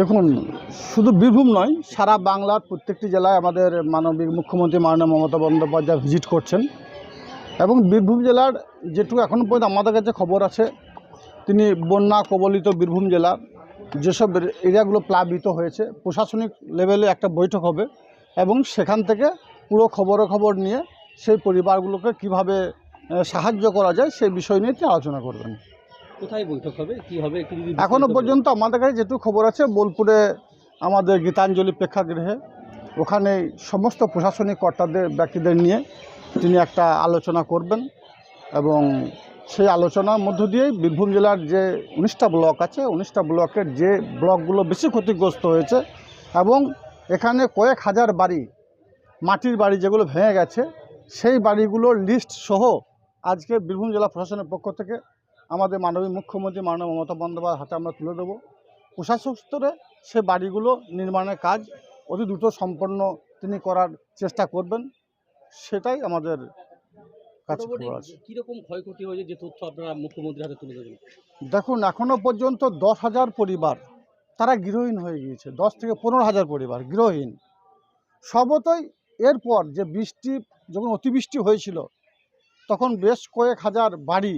দেখুন, শুধু বীরভূম নয়, সারা বাংলার প্রত্যেকটি জেলায় আমাদের মানবিক মুখ্যমন্ত্রী মাননীয় মমতা বন্দ্যোপাধ্যায় ভিজিট করছেন। এবং বীরভূম জেলার যেটুকু এখনও পর্যন্ত আমাদের কাছে খবর আছে, তিনি বন্যা কবলিত বীরভূম জেলার যেসব এরিয়াগুলো প্লাবিত হয়েছে, প্রশাসনিক লেভেলে একটা বৈঠক হবে এবং সেখান থেকে পুরো খবরে খবর নিয়ে সেই পরিবারগুলোকে কীভাবে সাহায্য করা যায় সেই বিষয় নিয়ে তিনি আলোচনা করবেন। কোথায় বৈঠক হবে? কি হবে? একটু যদি এখনও পর্যন্ত আমাদের কাছে যেটুকু খবর আছে বোলপুরে আমাদের গীতাঞ্জলি প্রেক্ষাগৃহে। ওখানে সমস্ত প্রশাসনিক কর্তাদের ব্যক্তিদের নিয়ে তিনি একটা আলোচনা করবেন এবং সেই আলোচনার মধ্য দিয়েই বীরভূম জেলার যে উনিশটা ব্লক আছে উনিশটা ব্লকের যে ব্লকগুলো বেশি ক্ষতিগ্রস্ত হয়েছে এবং এখানে কয়েক হাজার বাড়ি মাটির বাড়ি যেগুলো ভেঙে গেছে সেই বাড়িগুলোর লিস্ট সহ আজকে বীরভূম জেলা প্রশাসনের পক্ষ থেকে আমাদের মাননীয় মুখ্যমন্ত্রী মাননীয় মমতা বন্দ্যোপাধ্যায় হাতে আমরা তুলে দেবো। প্রশাসক স্তরে সে বাড়িগুলো নির্মাণের কাজ অতি দ্রুত সম্পন্ন তিনি করার চেষ্টা করবেন সেটাই আমাদের কাছে কীরকম ক্ষয়ক্ষতি হয়েছে যে তথ্য আপনারা মুখ্যমন্ত্রীর হাতে তুলে দেবেন দেখুন এখনও পর্যন্ত দশ হাজার পরিবার তারা গৃহহীন হয়ে গিয়েছে। দশ থেকে পনেরো হাজার পরিবার গৃহহীন। সবতই এরপর যে বৃষ্টি যখন অতিবৃষ্টি হয়েছিল তখন বেশ কয়েক হাজার বাড়ি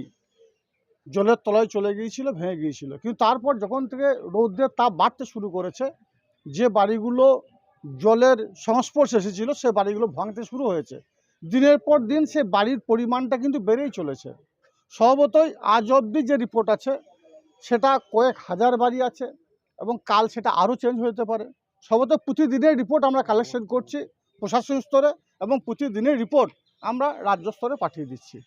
জলের তলায় চলে গিয়েছিল, ভেঙে গিয়েছিল। কিন্তু তারপর যখন থেকে রৌদ্রের তাপ বাড়তে শুরু করেছে, যে বাড়িগুলো জলের সংস্পর্শে এসেছিল, সে বাড়িগুলো ভাঙতে শুরু হয়েছে। দিনের পর দিন সে বাড়ির পরিমাণটা কিন্তু বেড়েই চলেছে। স্বভাবতই আজ অবধি যে রিপোর্ট আছে, সেটা কয়েক হাজার বাড়ি আছে এবং কাল সেটা আরও চেঞ্জ হতে পারে। স্বভাবত প্রতিদিনের রিপোর্ট আমরা কালেকশন করছি প্রশাসন স্তরে এবং প্রতিদিনের রিপোর্ট আমরা রাজ্য স্তরে পাঠিয়ে দিচ্ছি।